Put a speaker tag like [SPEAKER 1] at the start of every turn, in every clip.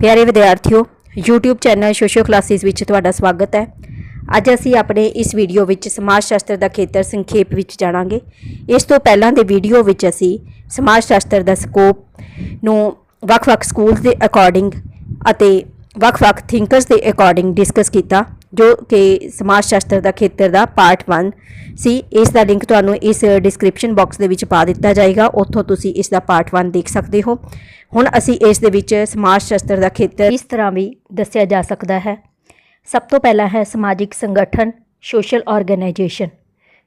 [SPEAKER 1] ਪਿਆਰੇ ਵਿਦਿਆਰਥੀਓ, YouTube channel Socio Classes ਵਿੱਚ ਤੁਹਾਡਾ ਸਵਾਗਤ ਹੈ। ਅੱਜ ਅਸੀਂ ਆਪਣੇ ਇਸ ਵੀਡੀਓ ਵਿੱਚ ਸਮਾਜ ਸ਼ਾਸਤਰ ਦਾ ਖੇਤਰ ਸੰਖੇਪ ਵਿੱਚ ਜਾਣਾਂਗੇ। ਇਸ ਤੋਂ ਪਹਿਲਾਂ ਦੇ ਵੀਡੀਓ ਵਿੱਚ ਅਸੀਂ ਸਮਾਜ ਸ਼ਾਸਤਰ ਦਾ ਸਕੋਪ ਨੂੰ ਵੱਖ-ਵੱਖ ਸਕੂਲਸ ਦੇ ਅਕੋਰਡਿੰਗ ਅਤੇ ਵੱਖ-ਵੱਖ ਥਿੰਕਰਸ ਦੇ ਅਕੋਰਡਿੰਗ ਡਿਸਕਸ ਕੀਤਾ। ਜੋ ਕਿ ਸਮਾਜ ਸ਼ਾਸਤਰ ਦਾ ਖੇਤਰ ਦਾ ਪਾਰਟ 1 ਸੀ, ਇਸ ਦਾ ਲਿੰਕ ਤੁਹਾਨੂੰ ਇਸ ਡਿਸਕ੍ਰਿਪਸ਼ਨ ਬਾਕਸ ਦੇ ਵਿੱਚ ਪਾ ਦਿੱਤਾ ਜਾਏਗਾ, ਉੱਥੋਂ ਤੁਸੀਂ ਇਸ ਦਾ ਪਾਰਟ 1 ਦੇਖ ਸਕਦੇ ਹੋ। ਹੁਣ ਅਸੀਂ ਇਸ ਦੇ ਵਿੱਚ ਸਮਾਜ ਸ਼ਾਸਤਰ ਦਾ ਖੇਤਰ ਇਸ ਤਰ੍ਹਾਂ ਵੀ ਦੱਸਿਆ ਜਾ ਸਕਦਾ ਹੈ। ਸਭ ਤੋਂ ਪਹਿਲਾ ਹੈ ਸਮਾਜਿਕ ਸੰਗਠਨ social organization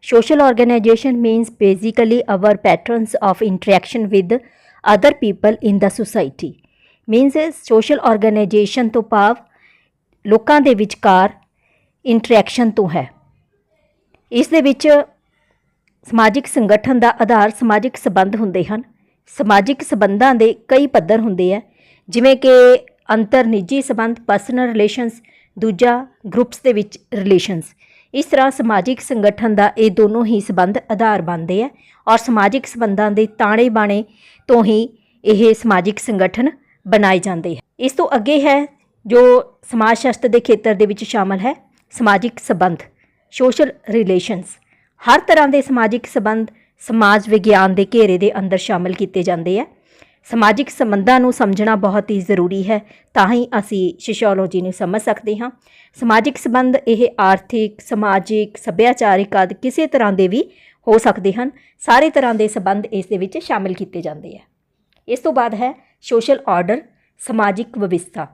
[SPEAKER 1] social organization means basically our patterns of interaction with other people in the society means social organization ਤੋਂ ਭਾਵ ਲੋਕਾਂ ਦੇ ਵਿਚਕਾਰ ਇੰਟਰੈਕਸ਼ਨ ਤੋਂ ਹੈ। ਇਸ ਦੇ ਵਿੱਚ ਸਮਾਜਿਕ ਸੰਗਠਨ ਦਾ ਆਧਾਰ ਸਮਾਜਿਕ ਸਬੰਧ ਹੁੰਦੇ ਹਨ। ਸਮਾਜਿਕ ਸਬੰਧਾਂ ਦੇ ਕਈ ਪੱਧਰ ਹੁੰਦੇ ਆ, ਜਿਵੇਂ ਕਿ ਅੰਤਰ ਨਿੱਜੀ ਸਬੰਧ ਪਰਸਨਲ ਰਿਲੇਸ਼ਨਸ ਦੂਜਾ ਗਰੁੱਪਸ ਦੇ ਵਿੱਚ ਰਿਲੇਸ਼ਨਸ ਇਸ ਤਰ੍ਹਾਂ ਸਮਾਜਿਕ ਸੰਗਠਨ ਦਾ ਇਹ ਦੋਨੋਂ ਹੀ ਸਬੰਧ ਆਧਾਰ ਬਣਦੇ ਆ ਔਰ ਸਮਾਜਿਕ ਸਬੰਧਾਂ ਦੇ ਤਾਣੇ ਬਾਣੇ ਤੋਂ ਹੀ ਇਹ ਸਮਾਜਿਕ ਸੰਗਠਨ ਬਣਾਏ ਜਾਂਦੇ ਹੈ ਇਸ ਤੋਂ ਅੱਗੇ ਹੈ ਜੋ ਸਮਾਜ ਸ਼ਾਸਤਰ ਦੇ ਖੇਤਰ ਦੇ ਵਿੱਚ ਸ਼ਾਮਲ ਹੈ ਸਮਾਜਿਕ ਸਬੰਧ ਸੋਸ਼ਲ ਰਿਲੇਸ਼ਨਸ ਹਰ ਤਰ੍ਹਾਂ ਦੇ ਸਮਾਜਿਕ ਸਬੰਧ, ਸਮਾਜ ਵਿਗਿਆਨ ਦੇ ਘੇਰੇ ਦੇ ਅੰਦਰ ਸ਼ਾਮਲ ਕੀਤੇ ਜਾਂਦੇ ਆ। ਸਮਾਜਿਕ ਸੰਬੰਧਾਂ ਨੂੰ ਸਮਝਣਾ ਬਹੁਤ ਹੀ ਜ਼ਰੂਰੀ ਹੈ, ਤਾਂ ਹੀ ਅਸੀਂ ਸੋਸ਼ੀਓਲੋਜੀ ਨੂੰ ਸਮਝ ਸਕਦੇ ਹਾਂ। ਸਮਾਜਿਕ ਸੰਬੰਧ ਇਹ ਆਰਥਿਕ, ਸਮਾਜਿਕ, ਸੱਭਿਆਚਾਰਿਕ ਆਦਿ ਕਿਸੇ ਤਰ੍ਹਾਂ ਦੇ ਵੀ ਹੋ ਸਕਦੇ ਹਨ। ਸਾਰੇ ਤਰ੍ਹਾਂ ਦੇ ਸੰਬੰਧ ਇਸ ਦੇ ਵਿੱਚ ਸ਼ਾਮਿਲ ਕੀਤੇ ਜਾਂਦੇ ਆ। ਇਸ ਤੋਂ ਬਾਅਦ ਹੈ ਸੋਸ਼ਲ ਆਰਡਰ ਸਮਾਜਿਕ ਵਿਵਸਥਾ।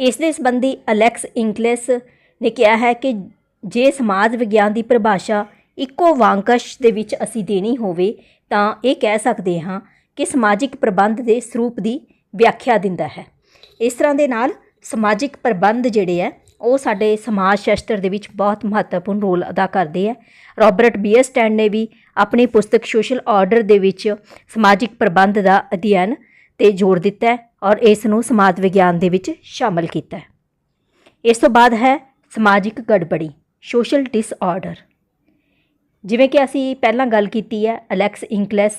[SPEAKER 1] ਇਸ ਦੇ ਸੰਬੰਧੀ ਅਲੈਕਸ ਇੰਕਲੈਸ ਨੇ ਕਿਹਾ ਹੈ ਕਿ ਜੇ ਸਮਾਜ ਵਿਗਿਆਨ ਦੀ ਪਰਿਭਾਸ਼ਾ ਇੱਕੋ ਵਾਂਕਸ਼ ਦੇ ਵਿੱਚ ਅਸੀਂ ਦੇਣੀ ਹੋਵੇ, ਤਾਂ ਇਹ ਕਹਿ ਸਕਦੇ ਹਾਂ ਕਿ ਸਮਾਜਿਕ ਪ੍ਰਬੰਧ ਦੇ ਸਰੂਪ ਦੀ ਵਿਆਖਿਆ ਦਿੰਦਾ ਹੈ। ਇਸ ਤਰ੍ਹਾਂ ਦੇ ਨਾਲ ਸਮਾਜਿਕ ਪ੍ਰਬੰਧ ਜਿਹੜੇ ਹੈ, ਉਹ ਸਾਡੇ ਸਮਾਜ ਸ਼ਾਸਤਰ ਦੇ ਵਿੱਚ ਬਹੁਤ ਮਹੱਤਵਪੂਰਨ ਰੋਲ ਅਦਾ ਕਰਦੇ ਹੈ। ਰਾਬਰਟ ਬੀਅਰਸਟੈਂਡ ਨੇ ਵੀ ਆਪਣੀ ਪੁਸਤਕ ਸੋਸ਼ਲ ਆਰਡਰ ਦੇ ਵਿੱਚ ਸਮਾਜਿਕ ਪ੍ਰਬੰਧ ਦਾ ਅਧਿਐਨ ਤੇ ਜ਼ੋਰ ਦਿੱਤਾ ਔਰ ਇਸ ਨੂੰ ਸਮਾਜ ਵਿਗਿਆਨ ਦੇ ਵਿੱਚ ਸ਼ਾਮਲ ਕੀਤਾ ਇਸ ਤੋਂ ਬਾਅਦ ਹੈ ਸਮਾਜਿਕ ਗੜਬੜੀ ਸੋਸ਼ਲ ਡਿਸਆਰਡਰ ਜਿਵੇਂ ਕਿ ਅਸੀਂ ਪਹਿਲਾਂ ਗੱਲ ਕੀਤੀ ਹੈ, ਅਲੈਕਸ ਇੰਕਲੈਸ।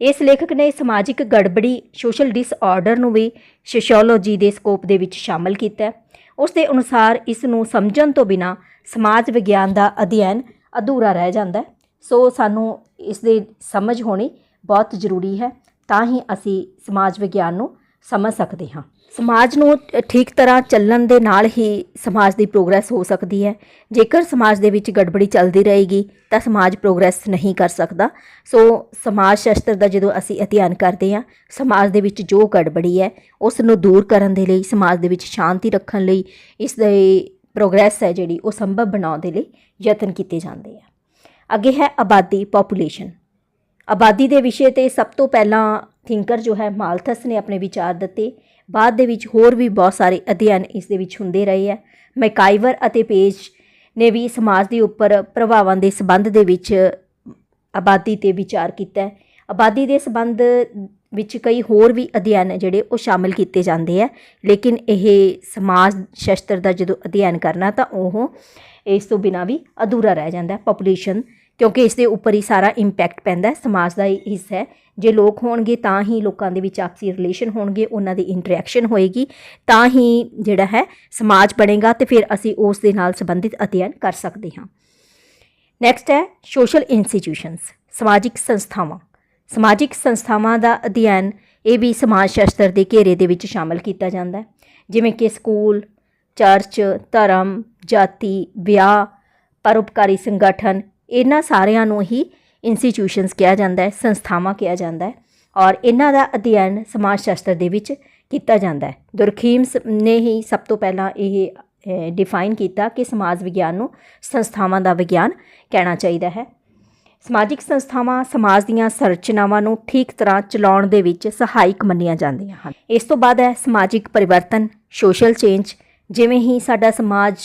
[SPEAKER 1] ਇਸ ਲੇਖਕ ਨੇ ਸਮਾਜਿਕ ਗੜਬੜੀ ਸੋਸ਼ਲ ਡਿਸਆਰਡਰ ਨੂੰ ਵੀ ਸੋਸ਼ੀਓਲੋਜੀ ਦੇ ਸਕੋਪ ਦੇ ਵਿੱਚ ਸ਼ਾਮਲ ਕੀਤਾ ਹੈ। ਉਸ ਦੇ ਅਨੁਸਾਰ ਇਸ ਨੂੰ ਸਮਝਣ ਤੋਂ ਬਿਨਾ ਸਮਾਜ ਵਿਗਿਆਨ ਦਾ ਅਧਿਐਨ ਅਧੂਰਾ ਰਹਿ ਜਾਂਦਾ ਹੈ। ਸੋ ਸਾਨੂੰ ਇਸ ਦੇ ਸਮਝ ਹੋਣੀ ਬਹੁਤ ਜ਼ਰੂਰੀ ਹੈ। ਤਾਂ ਹੀ ਅਸੀਂ ਸਮਾਜ ਵਿਗਿਆਨ ਨੂੰ ਸਮਝ ਸਕਦੇ ਹਾਂ। ਸਮਾਜ ਨੂੰ ਠੀਕ ਤਰ੍ਹਾਂ ਚੱਲਣ ਦੇ ਨਾਲ ਹੀ ਸਮਾਜ ਦੀ ਪ੍ਰੋਗਰੈਸ ਹੋ ਸਕਦੀ ਹੈ। ਜੇਕਰ ਸਮਾਜ ਦੇ ਵਿੱਚ ਗੜਬੜੀ ਚੱਲਦੀ ਰਹੇਗੀ, ਤਾਂ ਸਮਾਜ ਪ੍ਰੋਗਰੈਸ ਨਹੀਂ ਕਰ ਸਕਦਾ। ਸੋ ਸਮਾਜ ਸ਼ਾਸਤਰ ਦਾ ਜਦੋਂ ਅਸੀਂ ਅਧਿਐਨ ਕਰਦੇ ਹਾਂ, ਸਮਾਜ ਦੇ ਵਿੱਚ ਜੋ ਗੜਬੜੀ ਹੈ, ਉਸ ਨੂੰ ਦੂਰ ਕਰਨ ਦੇ ਲਈ, ਸਮਾਜ ਦੇ ਵਿੱਚ ਸ਼ਾਂਤੀ ਰੱਖਣ ਲਈ, ਇਸ ਦੇ ਪ੍ਰੋਗਰੈਸ ਹੈ ਜਿਹੜੀ, ਉਹ ਸੰਭਵ ਬਣਾਉਣ ਦੇ ਲਈ ਯਤਨ ਕੀਤੇ ਜਾਂਦੇ ਆ। ਅੱਗੇ ਹੈ ਆਬਾਦੀ ਪੋਪੂਲੇਸ਼ਨ ਆਬਾਦੀ ਦੇ ਵਿਸ਼ੇ ਤੇ ਸਭ ਤੋਂ ਪਹਿਲਾਂ ਥਿੰਕਰ ਜੋ ਹੈ ਮਾਲਥਸ ਨੇ ਆਪਣੇ ਵਿਚਾਰ ਦਿੱਤੇ। ਬਾਅਦ ਦੇ ਵਿੱਚ ਹੋਰ ਵੀ ਬਹੁਤ ਸਾਰੇ ਅਧਿਐਨ ਇਸ ਦੇ ਵਿੱਚ ਹੁੰਦੇ ਰਹੇ ਹੈ। ਮੈਕਾਈਵਰ ਅਤੇ ਪੇਜ ਨੇ ਵੀ ਸਮਾਜ ਦੇ ਉੱਪਰ ਪ੍ਰਭਾਵਾਂ ਦੇ ਸੰਬੰਧ ਦੇ ਵਿੱਚ ਆਬਾਦੀ ਤੇ ਵਿਚਾਰ ਕੀਤਾ ਹੈ। ਆਬਾਦੀ ਦੇ ਸੰਬੰਧ ਵਿੱਚ ਕਈ ਹੋਰ ਵੀ ਅਧਿਐਨ ਜਿਹੜੇ ਉਹ ਸ਼ਾਮਿਲ ਕੀਤੇ ਜਾਂਦੇ ਆ ਲੇਕਿਨ ਇਹ ਸਮਾਜ ਸ਼ਾਸਤਰ ਦਾ ਜਦੋਂ ਅਧਿਐਨ ਕਰਨਾ ਤਾਂ ਉਹ ਇਸ ਤੋਂ ਬਿਨਾ ਵੀ ਅਧੂਰਾ ਰਹਿ ਜਾਂਦਾ ਹੈ। ਪੋਪੂਲੇਸ਼ਨ ਕਿਉਂਕਿ ਇਸ ਦੇ ਉੱਪਰ ਹੀ ਸਾਰਾ ਇੰਪੈਕਟ ਪੈਂਦਾ ਹੈ, ਸਮਾਜ ਦਾ ਹੀ ਹਿੱਸਾ ਹੈ। ਜੇ ਲੋਕ ਹੋਣਗੇ ਤਾਂ ਹੀ ਲੋਕਾਂ ਦੇ ਵਿੱਚ ਆਪਸੀ ਰਿਲੇਸ਼ਨ ਹੋਣਗੇ, ਉਹਨਾਂ ਦੀ ਇੰਟਰੈਕਸ਼ਨ ਹੋਏਗੀ, ਤਾਂ ਹੀ ਜਿਹੜਾ ਹੈ ਸਮਾਜ ਬਣੇਗਾ ਤੇ ਫਿਰ ਅਸੀਂ ਉਸ ਦੇ ਨਾਲ ਸੰਬੰਧਿਤ ਅਧਿਐਨ ਕਰ ਸਕਦੇ ਹਾਂ। ਨੈਕਸਟ ਹੈ ਸੋਸ਼ਲ ਇੰਸਟੀਟਿਊਸ਼ਨਸ ਸਮਾਜਿਕ ਸੰਸਥਾਵਾਂ। ਸਮਾਜਿਕ ਸੰਸਥਾਵਾਂ ਦਾ ਅਧਿਐਨ ਇਹ ਵੀ ਸਮਾਜ ਸ਼ਾਸਤਰ ਦੇ ਘੇਰੇ ਦੇ ਵਿੱਚ ਸ਼ਾਮਲ ਕੀਤਾ ਜਾਂਦਾ ਹੈ। ਜਿਵੇਂ ਕਿ ਸਕੂਲ, ਚਰਚ, ਧਰਮ, ਜਾਤੀ, ਵਿਆਹ ਪਰਉਪਕਾਰੀ ਸੰਗਠਨ ਇਹਨਾਂ ਸਾਰਿਆਂ ਨੂੰ ਹੀ ਇੰਸਟੀਟਿਊਸ਼ਨਸ ਕਿਹਾ ਜਾਂਦਾ ਹੈ, ਸੰਸਥਾਵਾਂ ਕਿਹਾ ਜਾਂਦਾ ਹੈ ਔਰ ਇਹਨਾਂ ਦਾ ਅਧਿਐਨ ਸਮਾਜ ਸ਼ਾਸਤਰ ਦੇ ਵਿੱਚ ਕੀਤਾ ਜਾਂਦਾ ਹੈ। ਦੁਰਖੀਮਸ ਨੇ ਹੀ ਸਭ ਤੋਂ ਪਹਿਲਾਂ ਇਹ ਡਿਫਾਈਨ ਕੀਤਾ ਕਿ ਸਮਾਜ ਵਿਗਿਆਨ ਨੂੰ ਸੰਸਥਾਵਾਂ ਦਾ ਵਿਗਿਆਨ ਕਹਿਣਾ ਚਾਹੀਦਾ ਹੈ। ਸਮਾਜਿਕ ਸੰਸਥਾਵਾਂ ਸਮਾਜ ਦੀਆਂ ਸੰਰਚਨਾਵਾਂ ਨੂੰ ਠੀਕ ਤਰ੍ਹਾਂ ਚਲਾਉਣ ਦੇ ਵਿੱਚ ਸਹਾਇਕ ਮੰਨੀਆਂ ਜਾਂਦੀਆਂ ਹਨ। ਇਸ ਤੋਂ ਬਾਅਦ ਹੈ ਸਮਾਜਿਕ ਪਰਿਵਰਤਨ ਸੋਸ਼ਲ ਚੇਂਜ ਜਿਵੇਂ ਹੀ ਸਾਡਾ ਸਮਾਜ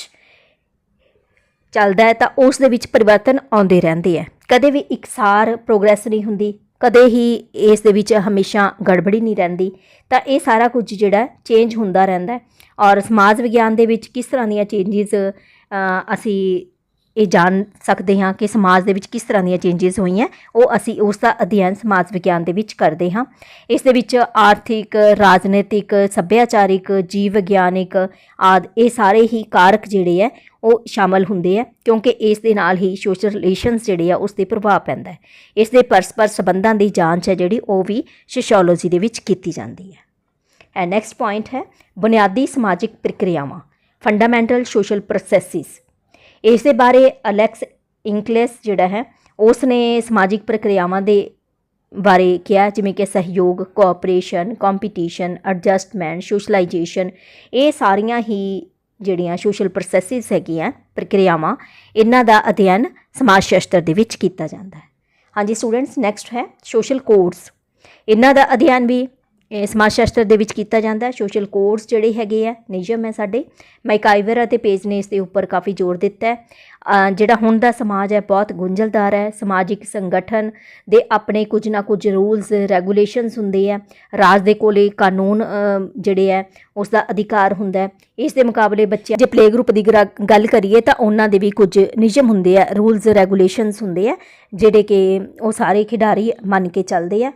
[SPEAKER 1] ਚੱਲਦਾ ਹੈ ਤਾਂ ਉਸ ਦੇ ਵਿੱਚ ਪਰਿਵਰਤਨ ਆਉਂਦੇ ਰਹਿੰਦੇ ਆ ਕਦੇ ਵੀ ਇਕਸਾਰ ਪ੍ਰੋਗਰੈਸ ਨਹੀਂ ਹੁੰਦੀ, ਕਦੇ ਹੀ ਇਸ ਦੇ ਵਿੱਚ ਹਮੇਸ਼ਾ ਗੜਬੜੀ ਨਹੀਂ ਰਹਿੰਦੀ। ਤਾਂ ਇਹ ਸਾਰਾ ਕੁਝ ਜਿਹੜਾ ਚੇਂਜ ਹੁੰਦਾ ਰਹਿੰਦਾ ਔਰ ਸਮਾਜ ਵਿਗਿਆਨ ਦੇ ਵਿੱਚ ਕਿਸ ਤਰ੍ਹਾਂ ਦੀਆਂ ਚੇਂਜਸ ਅਸੀਂ ਇਹ ਜਾਣ ਸਕਦੇ ਹਾਂ ਕਿ ਸਮਾਜ ਦੇ ਵਿੱਚ ਕਿਸ ਤਰ੍ਹਾਂ ਦੀਆਂ ਚੇਂਜਸ ਹੋਈਆਂ। ਉਹ ਅਸੀਂ ਉਸ ਦਾ ਅਧਿਐਨ ਸਮਾਜ ਵਿਗਿਆਨ ਦੇ ਵਿੱਚ ਕਰਦੇ ਹਾਂ। ਇਸ ਦੇ ਵਿੱਚ ਆਰਥਿਕ, ਰਾਜਨੀਤਿਕ, ਸੱਭਿਆਚਾਰਿਕ, ਜੀਵ ਵਿਗਿਆਨਿਕ ਆਦ ਇਹ ਸਾਰੇ ਹੀ ਕਾਰਕ ਜਿਹੜੇ ਹੈ, ਉਹ ਸ਼ਾਮਲ ਹੁੰਦੇ ਆ ਕਿਉਂਕਿ ਇਸ ਦੇ ਨਾਲ ਹੀ ਸੋਸ਼ਲ ਰਿਲੇਸ਼ਨਸ ਜਿਹੜੇ ਆ ਉਸ ਤੇ ਪ੍ਰਭਾਵ ਪੈਂਦਾ ਹੈ। ਇਸ ਦੇ ਪਰਸਪਰ ਸੰਬੰਧਾਂ ਦੀ ਜਾਂਚ ਹੈ ਜਿਹੜੀ, ਉਹ ਵੀ ਸੋਸ਼ੀਓਲੋਜੀ ਦੇ ਵਿੱਚ ਕੀਤੀ ਜਾਂਦੀ ਹੈ। ਐਂਡ ਨੈਕਸਟ ਪੁਆਇੰਟ ਹੈ, ਬੁਨਿਆਦੀ ਸਮਾਜਿਕ ਪ੍ਰਕਿਰਿਆਵਾਂ ਫੰਡਾਮੈਂਟਲ ਸੋਸ਼ਲ ਪ੍ਰੋਸੈਸਿਸ ਇਸ ਦੇ ਬਾਰੇ ਅਲੈਕਸ ਇੰਕਲੈਸ ਜਿਹੜਾ ਹੈ ਉਸ ਨੇ ਸਮਾਜਿਕ ਪ੍ਰਕਿਰਿਆਵਾਂ ਦੇ ਬਾਰੇ ਕਿਹਾ, ਜਿਵੇਂ ਕਿ ਸਹਿਯੋਗ ਕੋਆਪਰੇਸ਼ਨ ਕੰਪੀਟੀਸ਼ਨ ਐਡਜਸਟਮੈਂਟ ਸੋਸ਼ਲਾਈਜੇਸ਼ਨ ਇਹ ਸਾਰੀਆਂ ਹੀ ਜਿਹੜੀਆਂ ਸੋਸ਼ਲ ਪ੍ਰੋਸੈਸਿਸ ਹੈਗੀਆਂ, ਪ੍ਰਕਿਰਿਆਵਾਂ, ਇਹਨਾਂ ਦਾ ਅਧਿਐਨ ਸਮਾਜ ਸ਼ਾਸਤਰ ਦੇ ਵਿੱਚ ਕੀਤਾ ਜਾਂਦਾ ਹੈ। ਹਾਂਜੀ ਸਟੂਡੈਂਟਸ ਨੈਕਸਟ ਹੈ ਸੋਸ਼ਲ ਕੋਡਸ ਇਹਨਾਂ ਦਾ ਅਧਿਐਨ ਵੀ ਸਮਾਜ ਸ਼ਾਸਤਰ ਦੇ ਵਿੱਚ ਕੀਤਾ ਜਾਂਦਾ ਸੋਸ਼ਲ ਕੋਰਸ ਜਿਹੜੇ ਹੈਗੇ ਆ, ਨਿਯਮ ਹੈ ਸਾਡੇ। ਮਾਈਕਾਈਵਰ ਅਤੇ ਪੇਜ ਨੇ ਇਸ ਦੇ ਉੱਪਰ ਕਾਫੀ ਜ਼ੋਰ ਦਿੱਤਾ ਹੈ। ਜਿਹੜਾ ਹੁਣ ਦਾ ਸਮਾਜ ਹੈ, ਬਹੁਤ ਗੁੰਝਲਦਾਰ ਹੈ। ਸਮਾਜਿਕ ਸੰਗਠਨ ਦੇ ਆਪਣੇ ਕੁਝ ਨਾ ਕੁਝ ਰੂਲਸ ਰੈਗੂਲੇਸ਼ਨਸ ਹੁੰਦੇ ਆ। ਰਾਜ ਦੇ ਕੋਲੇ ਕਾਨੂੰਨ ਜਿਹੜੇ ਹੈ, ਉਸ ਦਾ ਅਧਿਕਾਰ ਹੁੰਦਾ ਹੈ। ਇਸ ਦੇ ਮੁਕਾਬਲੇ ਬੱਚੇ ਜੇ ਪਲੇ ਗਰੁੱਪ ਦੀ ਗੱਲ ਕਰੀਏ ਤਾਂ ਉਹਨਾਂ ਦੇ ਵੀ ਕੁਝ ਨਿਯਮ ਹੁੰਦੇ ਆ। ਰੂਲਸ ਰੈਗੂਲੇਸ਼ਨਸ ਹੁੰਦੇ ਆ, ਜਿਹੜੇ ਕਿ ਉਹ ਸਾਰੇ ਖਿਡਾਰੀ ਮੰਨ ਕੇ ਚੱਲਦੇ ਆ।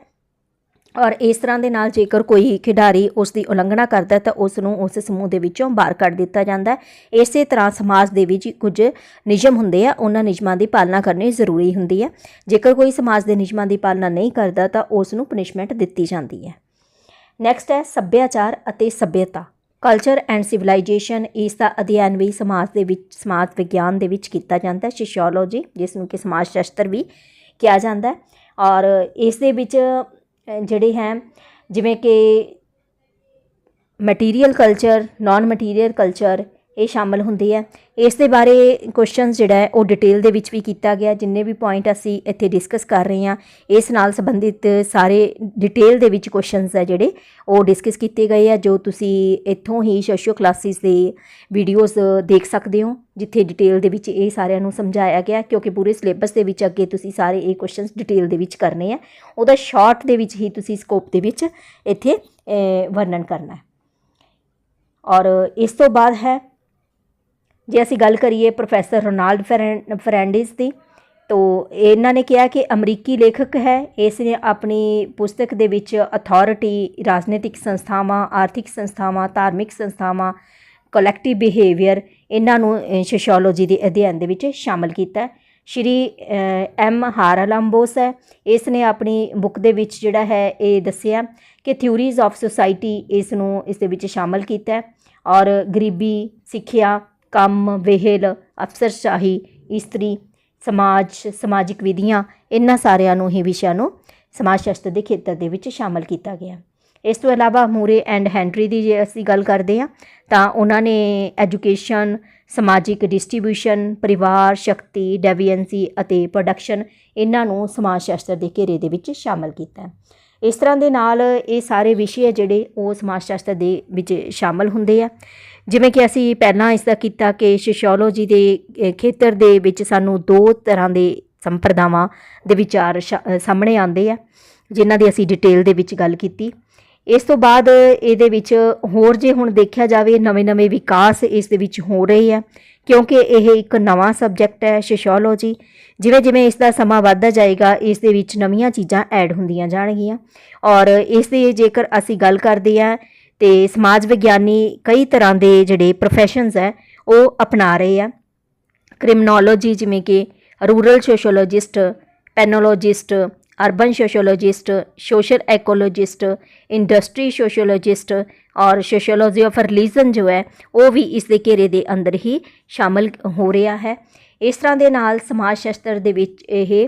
[SPEAKER 1] ਔਰ ਇਸ ਤਰ੍ਹਾਂ ਦੇ ਨਾਲ ਜੇਕਰ ਕੋਈ ਖਿਡਾਰੀ ਉਸ ਦੀ ਉਲੰਘਣਾ ਕਰਦਾ ਤਾਂ ਉਸ ਨੂੰ ਉਸ ਸਮੂਹ ਦੇ ਵਿੱਚੋਂ ਬਾਹਰ ਕੱਢ ਦਿੱਤਾ ਜਾਂਦਾ ਹੈ। ਇਸੇ ਤਰ੍ਹਾਂ ਸਮਾਜ ਦੇ ਵਿੱਚ ਕੁਝ ਨਿਯਮ ਹੁੰਦੇ ਆ, ਉਹਨਾਂ ਨਿਯਮਾਂ ਦੀ ਪਾਲਣਾ ਕਰਨੀ ਜ਼ਰੂਰੀ ਹੁੰਦੀ ਹੈ। ਜੇਕਰ ਕੋਈ ਸਮਾਜ ਦੇ ਨਿਯਮਾਂ ਦੀ ਪਾਲਣਾ ਨਹੀਂ ਕਰਦਾ ਤਾਂ ਉਸ ਨੂੰ ਪਨਿਸ਼ਮੈਂਟ ਦਿੱਤੀ ਜਾਂਦੀ ਹੈ। ਨੈਕਸਟ ਹੈ ਸੱਭਿਆਚਾਰ ਅਤੇ ਸੱਭਿਅਤਾ। ਕਲਚਰ ਐਂਡ ਸਿਵਲਾਈਜੇਸ਼ਨ ਇਸ ਦਾ ਅਧਿਐਨ ਵੀ ਸਮਾਜ ਦੇ ਵਿੱਚ, ਸਮਾਜ ਵਿਗਿਆਨ ਦੇ ਵਿੱਚ ਕੀਤਾ ਜਾਂਦਾ ਹੈ। ਸੋਸ਼ੀਓਲੋਜੀ ਜਿਸ ਨੂੰ ਕਿ ਸਮਾਜ ਸ਼ਾਸਤਰ ਵੀ ਕਿਹਾ ਜਾਂਦਾ ਹੈ। ਔਰ ਇਸ ਦੇ ਵਿੱਚ ਜਿਹੜੇ ਹੈ ਜਿਵੇਂ ਕਿ material culture non material culture ਇਹ ਸ਼ਾਮਲ ਹੁੰਦੇ ਹੈ ਇਸ ਦੇ ਬਾਰੇ ਕੁਐਸਚਨਸ ਜਿਹੜਾ ਉਹ ਡਿਟੇਲ ਦੇ ਵਿੱਚ ਵੀ ਕੀਤਾ ਗਿਆ। ਜਿੰਨੇ ਵੀ ਪੁਆਇੰਟ ਅਸੀਂ ਇੱਥੇ ਡਿਸਕਸ ਕਰ ਰਹੇ ਹਾਂ, ਇਸ ਨਾਲ ਸੰਬੰਧਿਤ ਸਾਰੇ ਡਿਟੇਲ ਦੇ ਵਿੱਚ ਕੁਐਸਚਨਸ ਹੈ ਜਿਹੜੇ, ਉਹ ਡਿਸਕਸ ਕੀਤੇ ਗਏ ਆ, ਜੋ ਤੁਸੀਂ ਇੱਥੋਂ ਹੀ ਸੋਸ਼ੀਓ ਕਲਾਸਿਸ ਦੇ ਵੀਡੀਓਜ਼ ਦੇਖ ਸਕਦੇ ਹੋ, ਜਿੱਥੇ ਡਿਟੇਲ ਦੇ ਵਿੱਚ ਇਹ ਸਾਰਿਆਂ ਨੂੰ ਸਮਝਾਇਆ ਗਿਆ, ਕਿਉਂਕਿ ਪੂਰੇ ਸਿਲੇਬਸ ਦੇ ਵਿੱਚ ਅੱਗੇ ਤੁਸੀਂ ਸਾਰੇ ਇਹ ਕੁਐਸਚਨਸ ਡਿਟੇਲ ਦੇ ਵਿੱਚ ਕਰਨੇ ਆ। ਉਹਦਾ ਸ਼ਾਰਟ ਦੇ ਵਿੱਚ ਹੀ ਤੁਸੀਂ ਸਕੋਪ ਦੇ ਵਿੱਚ ਇੱਥੇ ਵਰਣਨ ਕਰਨਾ ਹੈ। ਔਰ ਇਸ ਤੋਂ ਬਾਅਦ ਹੈ ਜੇ ਅਸੀਂ ਗੱਲ ਕਰੀਏ ਪ੍ਰੋਫੈਸਰ ਰੋਨਾਲਡ ਫੈਰਨ- ਫਰੈਂਡਿਸ ਦੀ, ਤੋ ਇਹਨਾਂ ਨੇ ਕਿਹਾ ਕਿ ਅਮਰੀਕੀ ਲੇਖਕ ਹੈ, ਇਸ ਨੇ ਆਪਣੀ ਪੁਸਤਕ ਦੇ ਵਿੱਚ ਅਥਾਰਟੀ ਰਾਜਨੀਤਿਕ ਸੰਸਥਾਵਾਂ, ਆਰਥਿਕ ਸੰਸਥਾਵਾਂ, ਧਾਰਮਿਕ ਸੰਸਥਾਵਾਂ ਕਲੈਕਟਿਵ ਬਿਹੇਵੀਅਰ ਇਹਨਾਂ ਨੂੰ ਸੋਸ਼ੀਓਲੋਜੀ ਦੇ ਅਧਿਐਨ ਦੇ ਵਿੱਚ ਸ਼ਾਮਲ ਕੀਤਾ ਸ਼੍ਰੀ ਐਮ ਹਾਰਾਲੰਬੋਸ ਹੈ, ਇਸ ਨੇ ਆਪਣੀ ਬੁੱਕ ਦੇ ਵਿੱਚ ਜਿਹੜਾ ਹੈ, ਇਹ ਦੱਸਿਆ ਕਿ ਥਿਊਰੀਜ਼ ਆਫ ਸੁਸਾਇਟੀ ਇਸ ਨੂੰ, ਇਸ ਦੇ ਵਿੱਚ ਸ਼ਾਮਲ ਕੀਤਾ ਔਰ ਗਰੀਬੀ ਸਿੱਖਿਆ ਕੰਮ, ਵਿਹਲ, ਅਫਸਰਸ਼ਾਹੀ, ਇਸਤਰੀ, ਸਮਾਜ, ਸਮਾਜਿਕ ਵਿਧੀਆਂ, ਇਹਨਾਂ ਸਾਰਿਆਂ ਨੂੰ ਹੀ ਵਿਸ਼ਿਆਂ ਨੂੰ ਸਮਾਜ ਸ਼ਾਸਤਰ ਦੇ ਖੇਤਰ ਦੇ ਵਿੱਚ ਸ਼ਾਮਲ ਕੀਤਾ ਗਿਆ। ਇਸ ਤੋਂ ਇਲਾਵਾ ਮੂਰੇ ਐਂਡ ਹੈਨਰੀ ਦੀ ਜੇ ਅਸੀਂ ਗੱਲ ਕਰਦੇ ਹਾਂ, ਤਾਂ ਉਹਨਾਂ ਨੇ ਐਜੂਕੇਸ਼ਨ, ਸਮਾਜਿਕ ਡਿਸਟ੍ਰੀਬਿਊਸ਼ਨ, ਪਰਿਵਾਰ, ਸ਼ਕਤੀ, ਡੈਵੀਐਂਸੀ ਅਤੇ ਪ੍ਰੋਡਕਸ਼ਨ ਇਹਨਾਂ ਨੂੰ ਸਮਾਜ ਸ਼ਾਸਤਰ ਦੇ ਘੇਰੇ ਦੇ ਵਿੱਚ ਸ਼ਾਮਲ ਕੀਤਾ। ਇਸ ਤਰ੍ਹਾਂ ਦੇ ਨਾਲ ਇਹ ਸਾਰੇ ਵਿਸ਼ੇ ਆ ਜਿਹੜੇ ਉਹ ਸਮਾਜ ਸ਼ਾਸਤਰ ਦੇ ਵਿੱਚ ਸ਼ਾਮਲ ਹੁੰਦੇ ਆ। ਜਿਵੇਂ ਕਿ ਅਸੀਂ ਪਹਿਲਾਂ ਇਸ ਦਾ ਕੀਤਾ ਕਿ ਸੋਸ਼ੀਓਲੋਜੀ ਦੇ ਖੇਤਰ ਦੇ ਵਿੱਚ ਸਾਨੂੰ ਦੋ ਤਰ੍ਹਾਂ ਦੇ ਸੰਪਰਦਾਵਾਂ ਦੇ ਵਿਚਾਰ ਸ਼ਾ- ਸਾਹਮਣੇ ਆਉਂਦੇ ਆ, ਜਿਨ੍ਹਾਂ ਦੀ ਅਸੀਂ ਡਿਟੇਲ ਦੇ ਵਿੱਚ ਗੱਲ ਕੀਤੀ। ਇਸ ਤੋਂ ਬਾਅਦ ਇਹਦੇ ਵਿੱਚ ਹੋਰ ਜੇ ਹੁਣ ਦੇਖਿਆ ਜਾਵੇ, ਨਵੇਂ-ਨਵੇਂ ਵਿਕਾਸ ਇਸ ਦੇ ਵਿੱਚ ਹੋ ਰਹੇ ਆ, ਕਿਉਂਕਿ ਇਹ ਇੱਕ ਨਵਾਂ ਸਬਜੈਕਟ ਹੈ ਸੋਸ਼ੀਓਲੋਜੀ, ਜਿਵੇਂ ਜਿਵੇਂ ਇਸ ਦਾ ਸਮਾਂ ਵੱਧਦਾ ਜਾਏਗਾ, ਇਸ ਦੇ ਵਿੱਚ ਨਵੀਆਂ ਚੀਜ਼ਾਂ ਐਡ ਹੁੰਦੀਆਂ ਜਾਣਗੀਆਂ। ਔਰ ਇਸ ਦੀ ਜੇਕਰ ਅਸੀਂ ਗੱਲ ਕਰਦੇ ਆ ਤੇ ਸਮਾਜ ਵਿਗਿਆਨੀ ਕਈ ਤਰ੍ਹਾਂ ਦੇ ਜਿਹੜੇ ਪ੍ਰੋਫੈਸ਼ਨਸ ਹੈ, ਉਹ ਅਪਣਾ ਰਹੇ ਆ। ਕ੍ਰਿਮਨੋਲੋਜੀ ਜਿਵੇਂ ਕਿ rural sociologist penologist urban sociologist social ecologist industry sociologist ਔਰ ਸੋਸ਼ੀਓਲੋਜੀ ਆਫ ਰਿਲੀਜਨ ਜੋ ਹੈ, ਉਹ ਵੀ ਇਸ ਦੇ ਘੇਰੇ ਦੇ ਅੰਦਰ ਹੀ ਸ਼ਾਮਲ ਹੋ ਰਿਹਾ ਹੈ। ਇਸ ਤਰ੍ਹਾਂ ਦੇ ਨਾਲ ਸਮਾਜ ਸ਼ਾਸਤਰ ਦੇ ਵਿੱਚ ਇਹ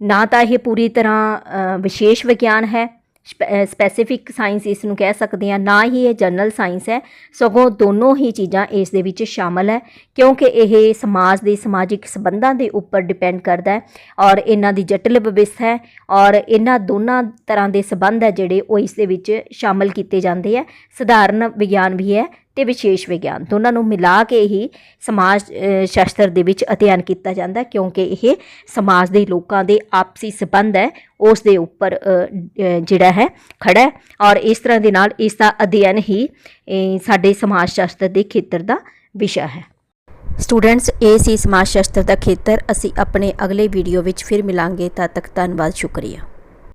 [SPEAKER 1] ਨਾ ਤਾਂ ਇਹ ਪੂਰੀ ਤਰ੍ਹਾਂ ਵਿਸ਼ੇਸ਼ ਵਿਗਿਆਨ ਹੈ ਸਪੈਸੀਫਿਕ ਸਾਇੰਸ ਇਸ ਨੂੰ ਕਹਿ ਸਕਦੇ ਹਾਂ, ਨਾ ਹੀ ਇਹ ਜਨਰਲ ਸਾਇੰਸ ਹੈ, ਸਗੋਂ ਦੋਨੋਂ ਹੀ ਚੀਜ਼ਾਂ ਇਸ ਦੇ ਵਿੱਚ ਸ਼ਾਮਲ ਹੈ, ਕਿਉਂਕਿ ਇਹ ਸਮਾਜ ਦੇ ਸਮਾਜਿਕ ਸਬੰਧਾਂ ਦੇ ਉੱਪਰ ਡਿਪੈਂਡ ਕਰਦਾ ਹੈ ਔਰ ਇਹਨਾਂ ਦੀ ਜਟਿਲ ਵਿਵਸਥਾ ਹੈ ਔਰ ਇਹਨਾਂ ਦੋਨਾਂ ਤਰ੍ਹਾਂ ਦੇ ਸਬੰਧ ਹੈ ਜਿਹੜੇ ਉਹ ਇਸ ਦੇ ਵਿੱਚ ਸ਼ਾਮਲ ਕੀਤੇ ਜਾਂਦੇ ਹੈ, ਸਧਾਰਨ ਵਿਗਿਆਨ ਵੀ ਹੈ ਤੇ ਵਿਸ਼ੇਸ਼ ਵਿਗਿਆਨ। ਦੋਨਾਂ ਨੂੰ ਮਿਲਾ ਕੇ ਹੀ ਸਮਾਜ ਸ਼ਾਸਤਰ ਦੇ ਵਿੱਚ ਅਧਿਐਨ ਕੀਤਾ ਜਾਂਦਾ, ਕਿਉਂਕਿ ਇਹ ਸਮਾਜ ਦੇ ਲੋਕਾਂ ਦੇ ਆਪਸੀ ਸਬੰਧ ਹੈ, ਉਸ ਦੇ ਉੱਪਰ ਜਿਹੜਾ ਹੈ, ਖੜਾ ਹੈ। ਔਰ ਇਸ ਤਰ੍ਹਾਂ ਦੇ ਨਾਲ ਇਸ ਦਾ ਅਧਿਐਨ ਹੀ ਸਾਡੇ ਸਮਾਜ ਸ਼ਾਸਤਰ ਦੇ ਖੇਤਰ ਦਾ ਵਿਸ਼ਾ ਹੈ। ਸਟੂਡੈਂਟਸ, ਇਹ ਸੀ ਸਮਾਜ ਸ਼ਾਸਤਰ ਦਾ ਖੇਤਰ। ਅਸੀਂ ਆਪਣੇ ਅਗਲੇ ਵੀਡੀਓ ਵਿੱਚ ਫਿਰ ਮਿਲਾਂਗੇ। ਤਦ ਤੱਕ ਧੰਨਵਾਦ, ਸ਼ੁਕਰੀਆ।